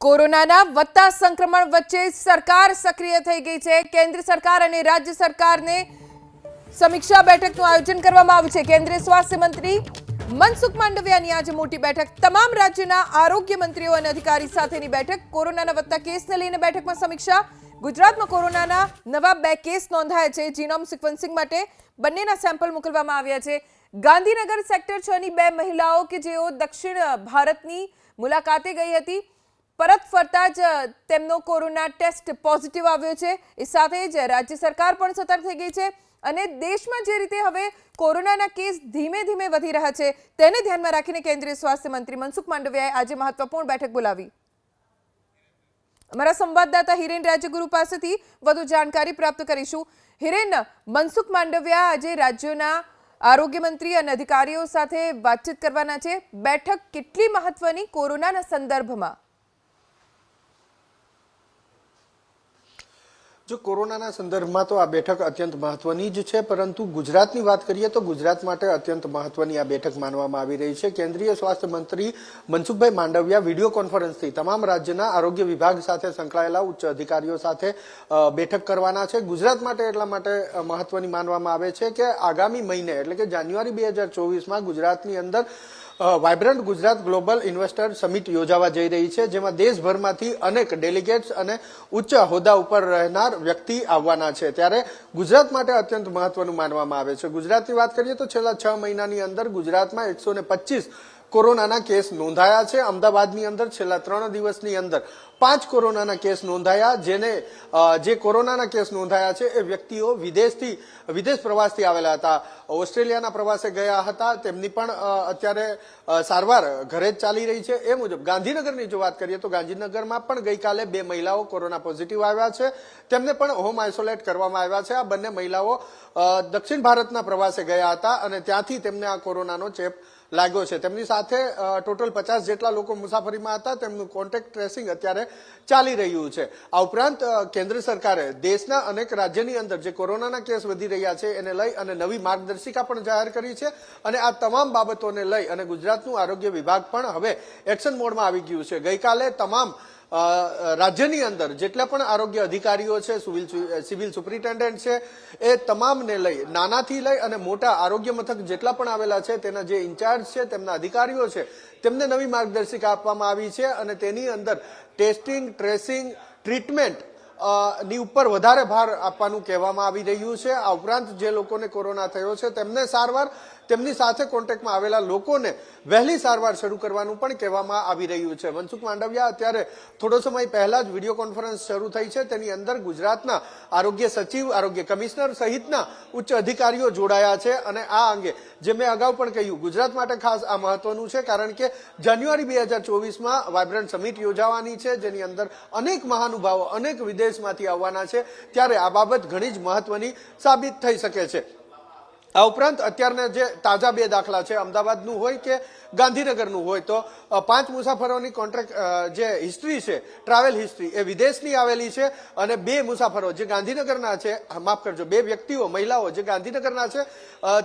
કોરોનાના વધતા સંક્રમણ વચ્ચે સરકાર સક્રિય થઈ ગઈ છે. કેન્દ્ર સરકાર અને રાજ્ય સરકારને સમીક્ષા બેઠકનું આયોજન કરવામાં આવ્યું છે. કેન્દ્રીય સ્વાસ્થ્ય મંત્રી મનસુખ માંડવિયાની આજે મોટી બેઠક. તમામ રાજ્યના આરોગ્ય મંત્રીઓ અને અધિકારી સાથેની બેઠક. કોરોનાના વધતા કેસને લઈને બેઠકમાં સમીક્ષા. ગુજરાતમાં કોરોનાના નવા બે કેસ નોંધાયા છે. જીનોમ સિક્વન્સિંગ માટે બંનેના સેમ્પલ મોકલવામાં આવ્યા છે. ગાંધીનગર સેક્ટર છ ની બે મહિલાઓ કે જેઓ દક્ષિણ ભારતની મુલાકાતે ગઈ હતી. પરત ફરતા જ તેમનો કોરોના ટેસ્ટ પોઝિટિવ આવ્યો છે. એ સાથે જ રાજ્ય સરકાર પણ સતર્ક થઈ ગઈ છે અને દેશમાં જે રીતે હવે કોરોનાના કેસ ધીમે ધીમે વધી રહ્યા છે, તેને ધ્યાનમાં રાખીને કેન્દ્રીય સ્વાસ્થ્ય મંત્રી મનસુખ માંડવિયાએ આજે મહત્વપૂર્ણ બેઠક બોલાવી. અમારા સંવાદદાતા હિરેન રાજ્યગુરુ પાસેથી વધુ જાણકારી પ્રાપ્ત કરીશું. હિરેન, મનસુખ માંડવિયા આજે રાજ્યોના આરોગ્ય મંત્રી અને અધિકારીઓ સાથે વાતચીત કરવાના છે. બેઠક કેટલી મહત્વની કોરોનાના સંદર્ભમાં? જો કોરોનાના સંદર્ભમાં તો આ બેઠક અત્યંત મહત્વની જ છે, પરંતુ ગુજરાતની વાત કરીએ તો ગુજરાત માટે અત્યંત મહત્વની આ બેઠક માનવામાં આવી રહી છે. કેન્દ્રીય સ્વાસ્થ્ય મંત્રી મનસુખભાઈ માંડવિયા વીડિયો કોન્ફરન્સથી તમામ રાજ્યના આરોગ્ય વિભાગ સાથે સંકળાયેલા ઉચ્ચ અધિકારીઓ સાથે બેઠક કરવાના છે. ગુજરાત માટે એટલા માટે મહત્વની માનવામાં આવે છે કે આગામી મહિને, એટલે કે જાન્યુઆરી બે હજાર ચોવીસમાં ગુજરાતની અંદર vibrant Gujarat global investor summit યોજાવા જઈ રહી છે, જેમાં દેશભરમાંથી અનેક ડેલિગેટ્સ અને ઉચ્ચ હોદ્દા ઉપર રહેનાર વ્યક્તિ આવવાના છે. ત્યારે ગુજરાત માટે અત્યંત મહત્વનું માનવામાં આવે છે. ગુજરાતની વાત કરીએ તો છેલ્લા છ મહિનાની અંદર ગુજરાતમાં એકસો કોરોનાના કેસ નોંધાયા છે. અમદાવાદની અંદર છેલ્લા ત્રણ દિવસની અંદર પાંચ કોરોનાના કેસ નોંધાયા. જેને જે કોરોનાના કેસ નોંધાયા છે એ વ્યક્તિઓ વિદેશથી, વિદેશ પ્રવાસથી આવેલા હતા. ઓસ્ટ્રેલિયાના પ્રવાસે ગયા હતા. તેમની પણ અત્યારે સારવાર ઘરે જ ચાલી રહી છે. એ મુજબ ગાંધીનગરની જો વાત કરીએ તો ગાંધીનગરમાં પણ ગઈકાલે બે મહિલાઓ કોરોના પોઝિટિવ આવ્યા છે. તેમને પણ હોમ આઇસોલેટ કરવામાં આવ્યા છે. આ બંને મહિલાઓ દક્ષિણ ભારતના પ્રવાસે ગયા હતા અને ત્યાંથી તેમને આ કોરોનાનો ચેપ લાગ્યો છે. તેમની સાથે ટોટલ પચાસ જેટલા લોકો મુસાફરીમાં હતા. તેમનું કોન્ટેક્ટ ટ્રેસિંગ અત્યારે ચાલી રહ્યું છે. આ ઉપરાંત કેન્દ્ર સરકારે દેશના અનેક રાજ્યની અંદર જે કોરોનાના કેસ વધી રહ્યા છે, એને લઈ અને નવી માર્ગદર્શિકા પણ જાહેર કરી છે અને આ તમામ બાબતોને લઈ અને ગુજરાતનું આરોગ્ય વિભાગ પણ હવે એક્શન મોડમાં આવી ગયું છે. ગઈકાલે તમામ રાજ્યની અંદર જેટલા પણ આરોગ્ય અધિકારીઓ છે, સિવિલ સુપ્રિન્ટેન્ડન્ટ છે, એ તમામને લઈ, નાનાથી લઈ અને મોટા આરોગ્ય મથક જેટલા પણ આવેલા છે, તેના જે ઇન્ચાર્જ છે, તેમના અધિકારીઓ છે, તેમને નવી માર્ગદર્શિકા આપવામાં આવી છે અને તેની અંદર ટેસ્ટિંગ, ટ્રેસિંગ, ટ્રીટમેન્ટની ઉપર વધારે ભાર આપવાનું કહેવામાં આવી રહ્યું છે. આ ઉપરાંત જે લોકોને કોરોના થયો છે, તેમને સારવાર તેમની સાથે કોન્ટેક્ટમાં આવેલા લોકોને વહેલી સારવાર શરૂ કરવાનું પણ કહેવામાં આવી રહ્યું છે. મનસુખ માંડવિયા, અત્યારે થોડો સમય પહેલા જ વીડિયો કોન્ફરન્સ શરૂ થઈ છે. તેની અંદર ગુજરાતના આરોગ્ય સચિવ, આરોગ્ય કમિશનર સહિતના ઉચ્ચ અધિકારીઓ જોડાયા છે અને આ અંગે જે મેં અગાઉ પણ કહ્યું, ગુજરાત માટે ખાસ આ મહત્વનું છે કારણ કે જાન્યુઆરી બે હજાર ચોવીસમાં વાયબ્રન્ટ સમિટ યોજાવાની છે, જેની અંદર અનેક મહાનુભાવો અનેક વિદેશમાંથી આવવાના છે. ત્યારે આ બાબત ઘણી જ મહત્વની સાબિત થઈ શકે છે. આ ઉપરાંત અત્યારના જે તાજા બે દાખલા છે, અમદાવાદનું હોય કે ગાંધીનગરનું હોય, તો પાંચ મુસાફરોની કોન્ટ્રાક્ટ જે હિસ્ટ્રી છે, ટ્રાવેલ હિસ્ટ્રી, એ વિદેશની આવેલી છે અને બે મુસાફરો જે ગાંધીનગરના છે માફ કરજો, બે વ્યક્તિઓ, મહિલાઓ જે ગાંધીનગરના છે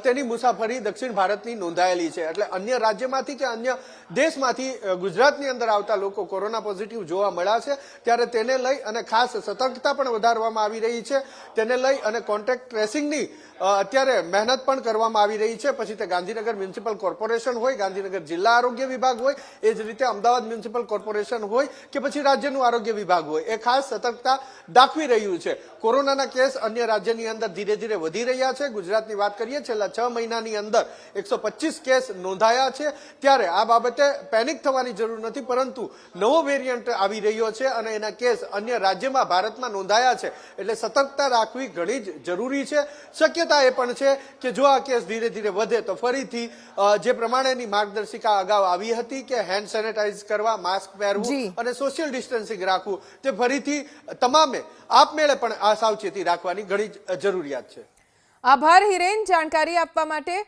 તેની મુસાફરી દક્ષિણ ભારતની નોંધાયેલી છે. એટલે અન્ય રાજ્યમાંથી કે અન્ય દેશમાંથી ગુજરાતની અંદર આવતા લોકો કોરોના પોઝિટિવ જોવા મળ્યા છે, ત્યારે તેને લઈ અને ખાસ સતર્કતા પણ વધારવામાં આવી રહી છે. તેને લઈ અને કોન્ટ્રાક્ટ ટ્રેસિંગની અત્યારે મહેનત પણ કરવામાં આવી રહી છે. પછી તે ગાંધીનગર મ્યુનિસિપલ કોર્પોરેશન હોય, ગાંધીનગર જિલ્લા આરોગ્ય વિભાગ હોય, એ જ રીતે અમદાવાદ મ્યુનિસિપલ કોર્પોરેશન હોય કે પછી રાજ્યનું આરોગ્ય વિભાગ હોય, એ ખાસ સતર્કતા દાખવી રહ્યું છે. કોરોનાના કેસ અન્ય રાજ્યની અંદર ધીરે ધીરે વધી રહ્યા છે. ગુજરાતની વાત કરીએ, છેલ્લા છ મહિનાની અંદર એકસો કેસ નોંધાયા છે. ત્યારે આ બાબતે પેનિક થવાની જરૂર નથી, પરંતુ નવો વેરિયન્ટ આવી રહ્યો છે અને એના કેસ અન્ય રાજ્યમાં ભારતમાં નોંધાયા છે. એટલે સતર્કતા રાખવી ઘણી જ જરૂરી છે. શક્યતા એ પણ છે કે જો આ કેસ ધીરે ધીરે વધે તો ફરીથી જે પ્રમાણેની માર્ગદર્શિકા અગાઉ આવી હતી કે હેન્ડ સેનેટાઈઝ કરવા માસ્ક. પહેરવું અને સોશિયલ ડિસ્ટન્સિંગ રાખવું તે ફરીથી તમામે આપમેળે પણ આ સાવચેતી રાખવાની ઘણી જરૂરિયાત છે આભાર હિરેન જાણકારી આપવા માટે